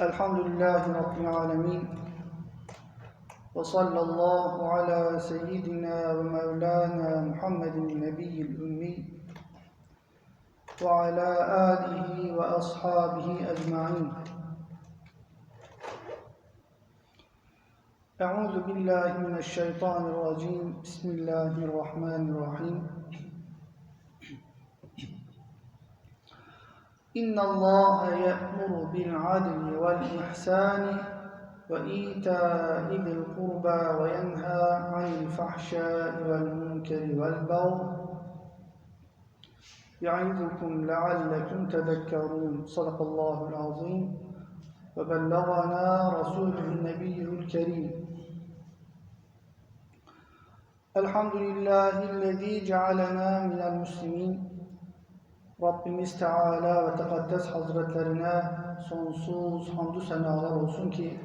الحمد لله رب العالمين وصلى الله على سيدنا ومولانا محمد النبي الأمي وعلى آله وأصحابه أجمعين. أعوذ بالله من الشيطان الرجيم. بسم الله الرحمن الرحيم. إن الله يأمر بالعدل والإحسان وإيتاء ذي القربى وينهى عن الفحشاء والمنكر والبغي يعظكم لعلكم تذكرون. صدق الله العظيم. وبلغنا رسوله النبي الكريم. الحمد لله الذي جعلنا من المسلمين. Rabbimiz Teala ve Tekaddes Hazretlerine sonsuz hamdü senalar olsun ki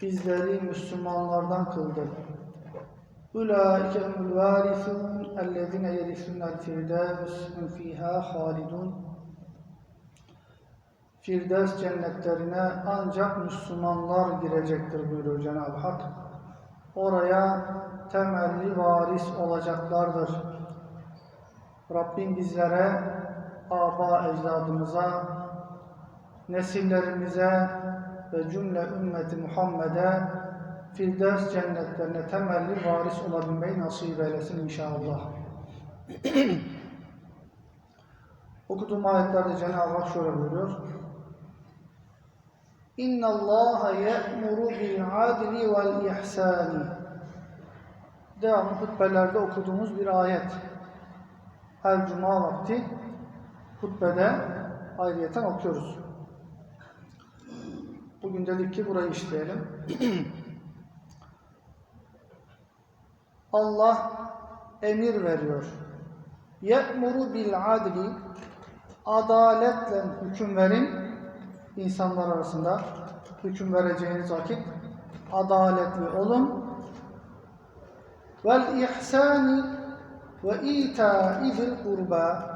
bizleri Müslümanlardan kıldı. Ulaike humul varithun ellezine yerisunel firdevs hum fiha halidun. Firdevs cennetlerine ancak Müslümanlar girecektir buyuruyor Cenab-ı Hak. Oraya temelli varis olacaklardır. Rabbim bizlere, aba ecdadımıza, nesillerimize ve cümle ümmeti Muhammed'e Firdevs cennetlerine temelli varis olabilmeyi nasip eylesin inşallah. Okuduğum ayetlerde Cenab-ı Hak şöyle buyuruyor. İnna Allah ye'muru bil adli vel ihsani. Devamlı hutbelerde okuduğumuz bir ayet her cuma vakti hutbede ayrıyeten okuyoruz. Bugün dedik ki burayı işleyelim. Allah emir veriyor. Ye'muru bil adli adaletle hüküm verin insanlar arasında hüküm vereceğiniz vakit adaletli olun. Vel ihsani ve ita'i zil kurba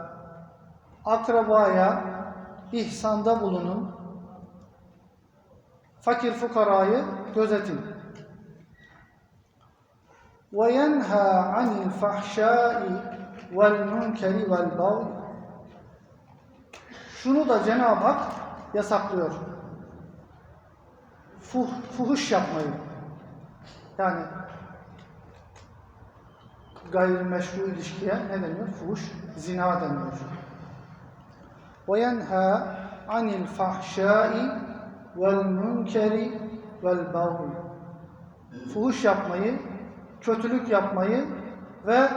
akrabaya ihsanda bulunun. Fakir fukarayı gözetin. Ve yenha anil fahşai vel munkeri vel bav Şunu da Cenab-ı Hak yasaklıyor. Fuh, fuhuş yapmayı. Yani gayrimeşru ilişkiye ne deniyor? Fuhuş, zina deniyor. وَيَنْهَا عَنِ الْفَحْشَاءِ وَالْمُنْكَرِ وَالْبَغْيِ Fuhuş yapmayı, kötülük yapmayı ve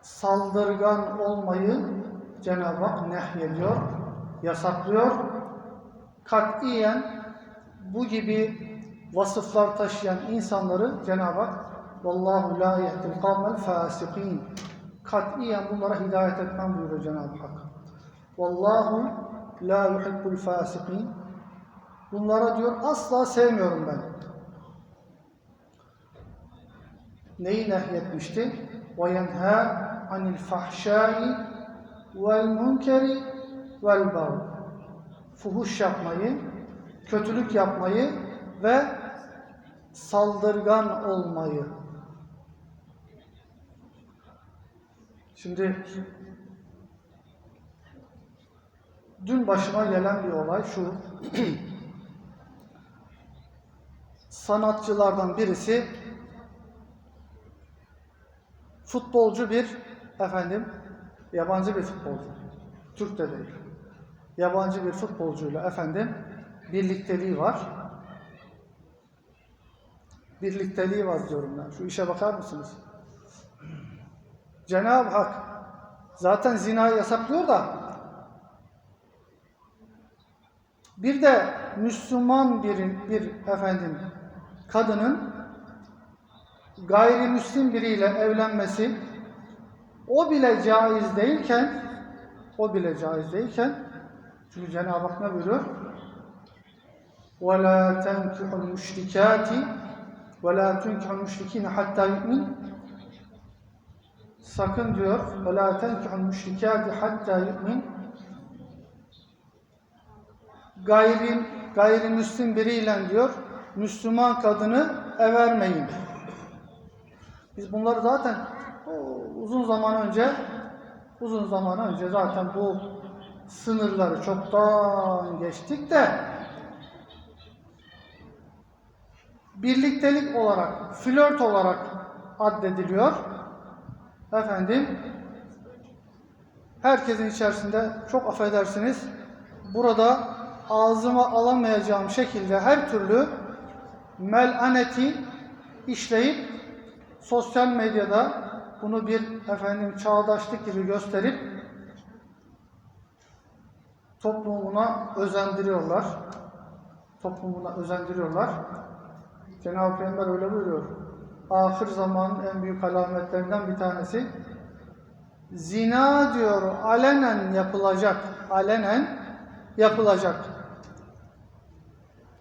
saldırgan olmayı Cenab-ı Hak nehyediyor, yasaklıyor. Katiyen bu gibi vasıflar taşıyan insanları Cenab-ı Hak Vallahu la yehdil kavmel fasikin. Katiyen bunlara hidayet etmem buyuruyor Cenab-ı Hak. Vallahu la yuhibbul fasikin. Bunlara diyor asla sevmiyorum ben. Neyi nehyetmişti? Ve yenha anil fahşai vel munkeri vel bav. Fuhuş yapmayı, kötülük yapmayı ve saldırgan olmayı Şimdi dün başıma gelen bir olay şu. Sanatçılardan birisi futbolcu bir efendim yabancı bir futbolcu. Türk de değil. Yabancı bir futbolcuyla efendim birlikteliği var. Birlikteliği var diyorum ben. Şu işe bakar mısınız? Cenab-ı Hak zaten zinayı yasaklıyor da bir de Müslüman bir, bir efendim kadının gayrimüslim biriyle evlenmesi o bile caiz değilken o bile caiz değilken çünkü Cenab-ı Hak ne buyuruyor? وَلَا تَنْكِحُ الْمُشْرِكَاتِ وَلَا تُنْكِحُ الْمُشْرِكِينَ حَتَّى يُؤْمِنَ Sakın diyor ve la tenkihul müşrikâti hatta yu'min gayri, gayrimüslim biriyle diyor Müslüman kadını evermeyin. Biz bunları zaten uzun zaman önce uzun zaman önce zaten bu sınırları çoktan geçtik de birliktelik olarak, flört olarak addediliyor. Efendim, herkesin içerisinde çok affedersiniz, burada ağzıma alamayacağım şekilde her türlü melaneti işleyip sosyal medyada bunu bir efendim çağdaşlık gibi gösterip toplumuna özendiriyorlar. Toplumuna özendiriyorlar. Cenab-ı Peygamber öyle buyuruyor. Ahir zamanın en büyük alametlerinden bir tanesi zina diyor alenen yapılacak. Alenen yapılacak.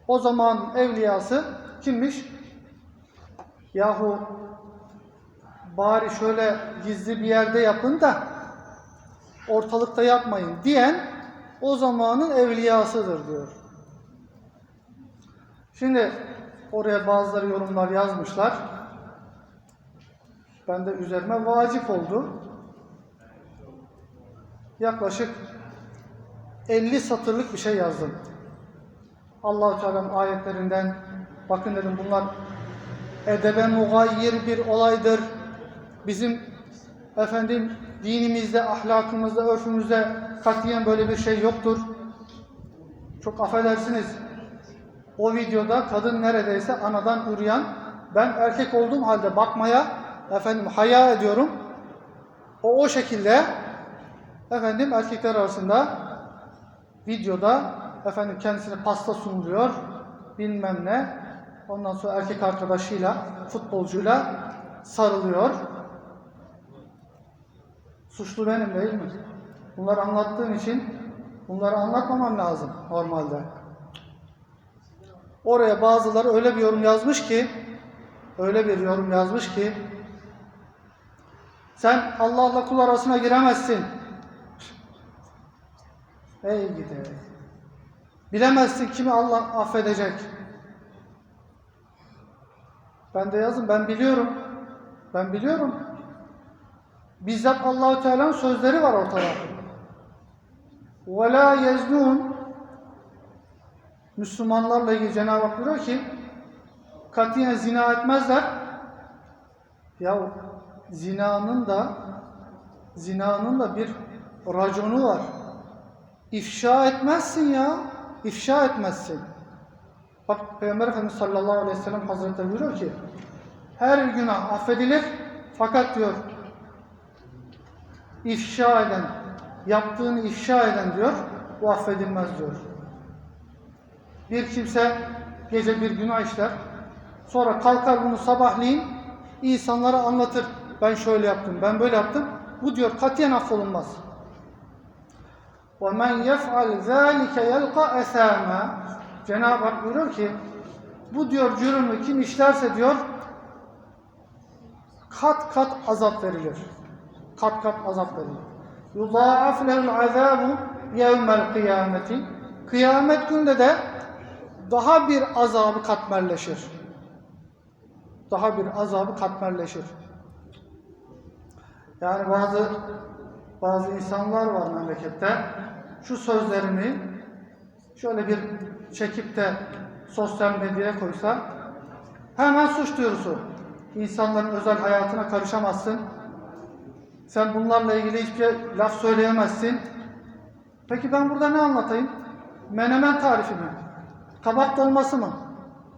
O zaman evliyası kimmiş? Yahu bari şöyle gizli bir yerde yapın da ortalıkta yapmayın diyen o zamanın evliyasıdır diyor. Şimdi oraya bazıları yorumlar yazmışlar. Ben de üzerime vacip oldu. Yaklaşık 50 satırlık bir şey yazdım. Allah-u Teala'nın ayetlerinden bakın dedim bunlar edebe mugayyir bir olaydır. Bizim efendim dinimizde, ahlakımızda, örfümüzde katiyen böyle bir şey yoktur. Çok affedersiniz. O videoda kadın neredeyse anadan ürüyen, ben erkek olduğum halde bakmaya efendim haya ediyorum. O o şekilde efendim erkekler arasında videoda efendim kendisine pasta sunuluyor bilmem ne. Ondan sonra erkek arkadaşıyla, futbolcuyla sarılıyor. Suçlu benim değil mi? Bunları anlattığım için bunları anlatmamam lazım normalde. Oraya bazıları öyle bir yorum yazmış ki öyle bir yorum yazmış ki sen Allah'la kul arasına giremezsin. Ey gidi. Bilemezsin kimi Allah affedecek. Ben de yazın ben biliyorum. Ben biliyorum. Bizzat Allahu Teala'nın sözleri var ortada. Ve la Müslümanlarla ilgili Cenab-ı Hak diyor ki katiyen zina etmezler. Ya zinanın da zinanın da bir raconu var. İfşa etmezsin ya. İfşa etmezsin. Bak Peygamber Efendimiz sallallahu aleyhi ve sellem Hazretleri buyuruyor ki her günah affedilir fakat diyor ifşa eden, yaptığını ifşa eden diyor, bu affedilmez diyor. Bir kimse gece bir günah işler, sonra kalkar bunu sabahleyin insanlara anlatır Ben şöyle yaptım, ben böyle yaptım. Bu diyor katiyen affolunmaz. وَمَنْ يَفْعَلْ ذَٰلِكَ يَلْقَ اَثَامًا Cenab-ı Hak buyuruyor ki, bu diyor cürümü kim işlerse diyor, kat kat azap verilir. Kat kat azap verilir. يُضَاعَفْ لَهُ الْعَذَابُ يَوْمَ الْقِيَامَةِ Kıyamet günde de daha bir azabı katmerleşir. Daha bir azabı katmerleşir. Yani bazı bazı insanlar var memlekette şu sözlerimi şöyle bir çekip de sosyal medyaya koysa hemen suç duyurusu. İnsanların özel hayatına karışamazsın. Sen bunlarla ilgili hiçbir laf söyleyemezsin. Peki ben burada ne anlatayım? Menemen tarifi mi? Kabak dolması mı?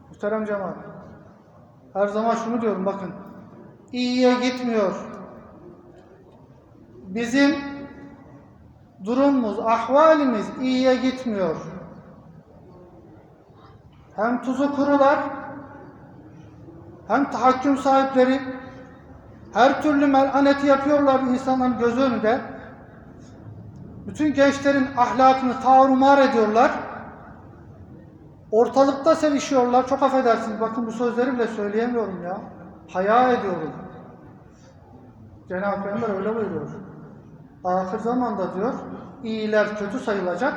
Muhterem cemaat. Her zaman şunu diyorum bakın. İyiye gitmiyor. Bizim durumumuz, ahvalimiz iyiye gitmiyor. Hem tuzu kurular, hem tahakküm sahipleri, her türlü melaneti yapıyorlar insanların gözü önünde. Bütün gençlerin ahlakını tarumar ediyorlar. Ortalıkta sevişiyorlar. Çok affedersiniz. Bakın bu sözleri bile söyleyemiyorum ya. Haya ediyorum. Cenab-ı Peygamber öyle buyuruyor. Ahir zamanda diyor, iyiler kötü sayılacak,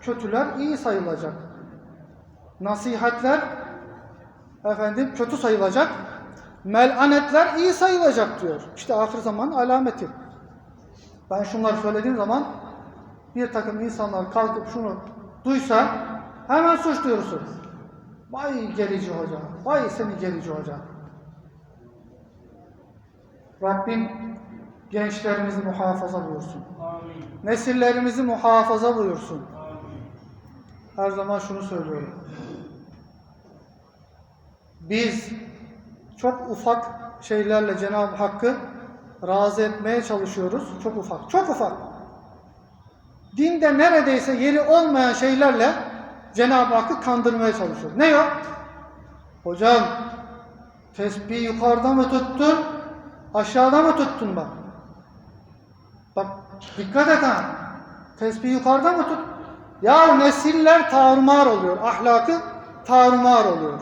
kötüler iyi sayılacak. Nasihatler efendim kötü sayılacak. Melanetler iyi sayılacak diyor. İşte ahir zaman alameti. Ben şunları söylediğim zaman bir takım insanlar kalkıp şunu duysa hemen suç duyurusu. Vay gerici hoca, vay seni gerici hoca. Rabbim gençlerimizi muhafaza buyursun. Amin. Nesillerimizi muhafaza buyursun. Amin. Her zaman şunu söylüyorum. Biz çok ufak şeylerle Cenab-ı Hakk'ı razı etmeye çalışıyoruz. Çok ufak, çok ufak. Dinde neredeyse yeri olmayan şeylerle Cenab-ı Hakk'ı kandırmaya çalışıyoruz. Ne yok? Hocam tesbih yukarıda mı tuttun, aşağıda mı tuttun bak. Bak dikkat et ha. Tesbih yukarıda mı tut? Ya nesiller tarumar oluyor. Ahlakı tarumar oluyor.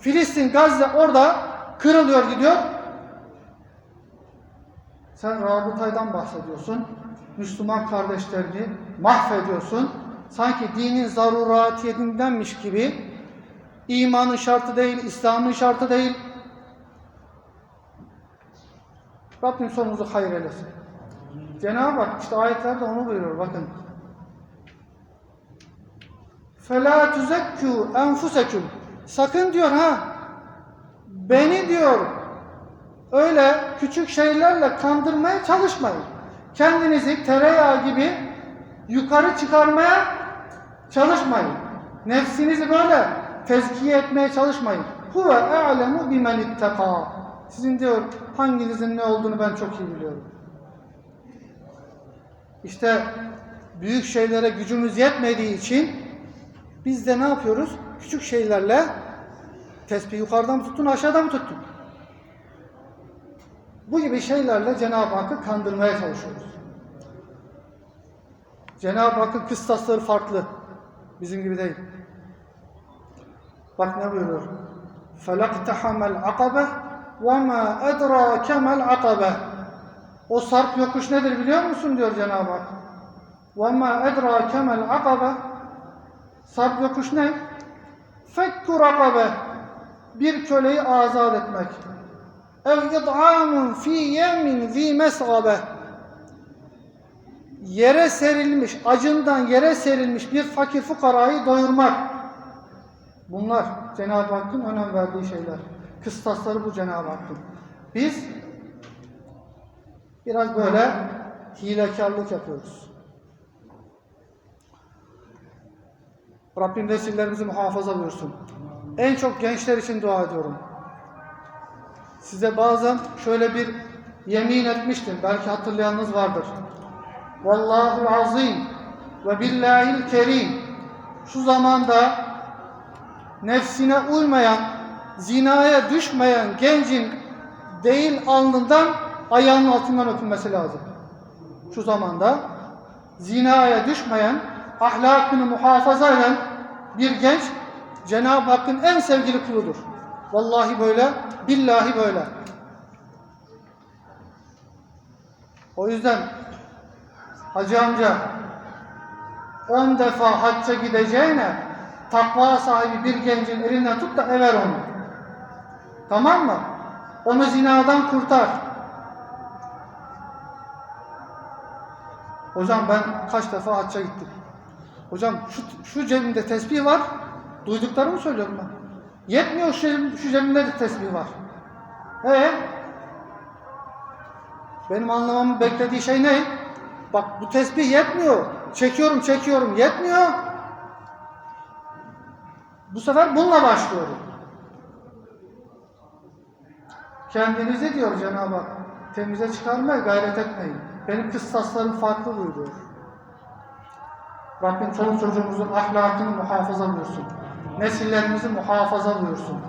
Filistin, Gazze orada kırılıyor gidiyor. Sen rabıtaydan bahsediyorsun. Müslüman kardeşlerini mahvediyorsun. Sanki dinin zaruratiyetindenmiş gibi imanın şartı değil, İslam'ın şartı değil. Rabbim sonumuzu hayır eylesin. Cenab-ı Hak işte ayetlerde onu buyuruyor bakın. فَلَا تُزَكُّوا اَنْفُسَكُمْ Sakın diyor ha, beni diyor öyle küçük şeylerle kandırmaya çalışmayın. Kendinizi tereyağı gibi yukarı çıkarmaya çalışmayın. Nefsinizi böyle tezkiye etmeye çalışmayın. Huve a'lemu bimen itteka. Sizin diyor hanginizin ne olduğunu ben çok iyi biliyorum. İşte büyük şeylere gücümüz yetmediği için biz de ne yapıyoruz? Küçük şeylerle tesbih yukarıdan mı tuttun, aşağıdan mı tuttun? Bu gibi şeylerle Cenab-ı Hakk'ı kandırmaya çalışıyoruz. Cenab-ı Hakk'ın kıstasları farklı. Bizim gibi değil. Bak ne buyuruyor? فَلَقْتَحَمَ الْعَقَبَةِ وَمَا اَدْرَاكَ مَا الْعَقَبَةِ O sarp yokuş nedir biliyor musun diyor Cenab-ı Hak. وَمَا اَدْرَاكَ مَا الْعَقَبَةِ Sarp yokuş ne? Fekku rakabe. Bir köleyi azat etmek. Ev id'amun fi yemin zi mesgabe. Yere serilmiş, acından yere serilmiş bir fakir fukarayı doyurmak. Bunlar Cenab-ı Hakk'ın önem verdiği şeyler. Kıstasları bu Cenab-ı Hakk'ın. Biz biraz böyle hilekarlık yapıyoruz. Rabbim nesillerimizi muhafaza buyursun. En çok gençler için dua ediyorum. Size bazen şöyle bir yemin etmiştim. Belki hatırlayanınız vardır. Vallahu azim ve billahil kerim. Şu zamanda nefsine uymayan, zinaya düşmeyen gencin değil alnından ayağının altından öpülmesi lazım. Şu zamanda zinaya düşmeyen, ahlakını muhafaza eden bir genç Cenab-ı Hakk'ın en sevgili kuludur. Vallahi böyle, billahi böyle. O yüzden Hacı amca 10 defa hacca gideceğine takva sahibi bir gencin elinden tut da ver onu. Tamam mı? Onu zinadan kurtar. Hocam ben kaç defa hacca gittim. Hocam şu, şu cebimde tesbih var. Duyduklarımı söylüyorum ben. Yetmiyor şu, cebim- şu cebimde de tesbih var. Ee? Benim anlamamın beklediği şey ne? Bak bu tesbih yetmiyor. Çekiyorum çekiyorum yetmiyor. Bu sefer bununla başlıyorum. Kendinizi diyor Cenab-ı Hak temize çıkarmaya gayret etmeyin. Benim kıstaslarım farklı buyuruyor. Rabbim çoluk çocuğumuzun ahlakını muhafaza buyursun. Nesillerimizi muhafaza buyursun.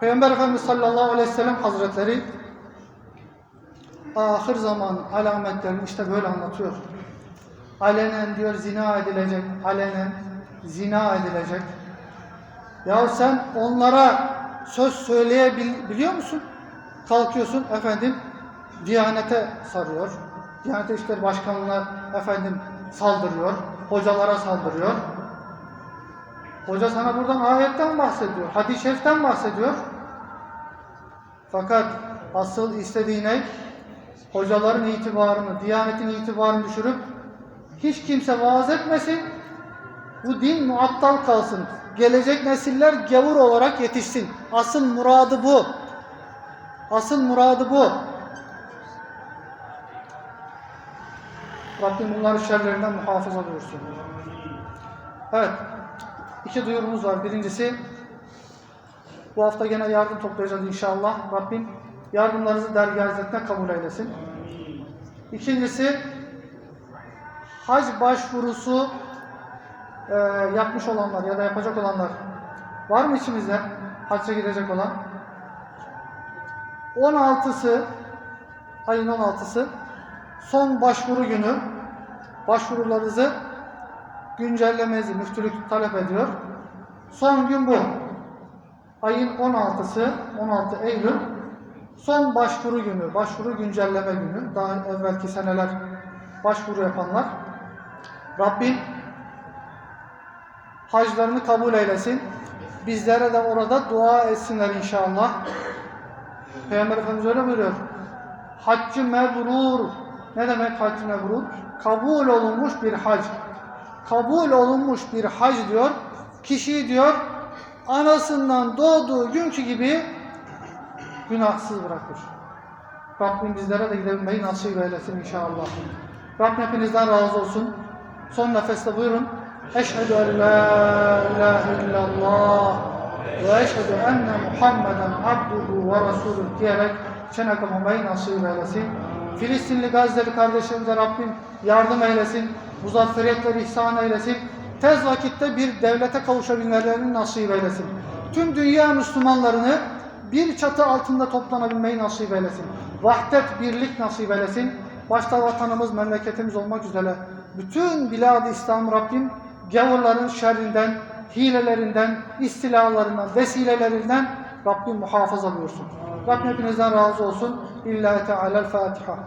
Peygamber Efendimiz sallallahu aleyhi ve sellem hazretleri ahir zaman alametlerini işte böyle anlatıyor. Alenen diyor zina edilecek, alenen zina edilecek. Ya sen onlara söz söyleyebiliyor musun? Kalkıyorsun efendim Diyanete sarıyor. Diyanet İşleri Başkanı'na efendim saldırıyor. hocalara saldırıyor. Hoca sana buradan ayetten bahsediyor, hadis-i şeriften bahsediyor. Fakat asıl istediği ne? Hocaların itibarını, diyanetin itibarını düşürüp hiç kimse vaaz etmesin, bu din muattal kalsın. Gelecek nesiller gavur olarak yetişsin. Asıl muradı bu. Asıl muradı bu. Rabbim bunları şerlerinden muhafaza buyursun. Evet. iki duyurumuz var. Birincisi bu hafta gene yardım toplayacağız inşallah. Rabbim yardımlarınızı dergâh hizmetine kabul eylesin. İkincisi hac başvurusu e, yapmış olanlar ya da yapacak olanlar var mı içimizde hacca gidecek olan? 16'sı ayın 16'sı son başvuru günü başvurularınızı güncellemenizi müftülük talep ediyor. Son gün bu. Ayın 16'sı 16 Eylül son başvuru günü, başvuru güncelleme günü. Daha evvelki seneler başvuru yapanlar. Rabbim haclarını kabul eylesin. Bizlere de orada dua etsinler inşallah. Peygamber Efendimiz öyle buyuruyor. Haccı mebrur. Ne demek haccı mebrur? Kabul olunmuş bir hac. Kabul olunmuş bir hac diyor. Kişiyi diyor anasından doğduğu günkü gibi günahsız bırakır. Rabbim bizlere de gidebilmeyi nasip eylesin inşallah. Rabbim hepinizden razı olsun. Son nefeste buyurun. Eşhedü en la ilahe illallah ve eşhedü enne Muhammeden abduhu ve resuluh diyerek çene kapamayı nasip eylesin. Filistinli Gazze'li kardeşlerimize Rabbim yardım eylesin. Muzafferiyetleri ihsan eylesin. Tez vakitte bir devlete kavuşabilmelerini nasip eylesin. Tüm dünya Müslümanlarını bir çatı altında toplanabilmeyi nasip eylesin. Vahdet, birlik nasip eylesin. Başta vatanımız, memleketimiz olmak üzere bütün bilad-ı İslam Rabbim gavurların şerrinden, hilelerinden, istilalarından, vesilelerinden Rabbim muhafaza buyursun. Rabbim hepinizden razı olsun. İllahi Teala'l Fatiha.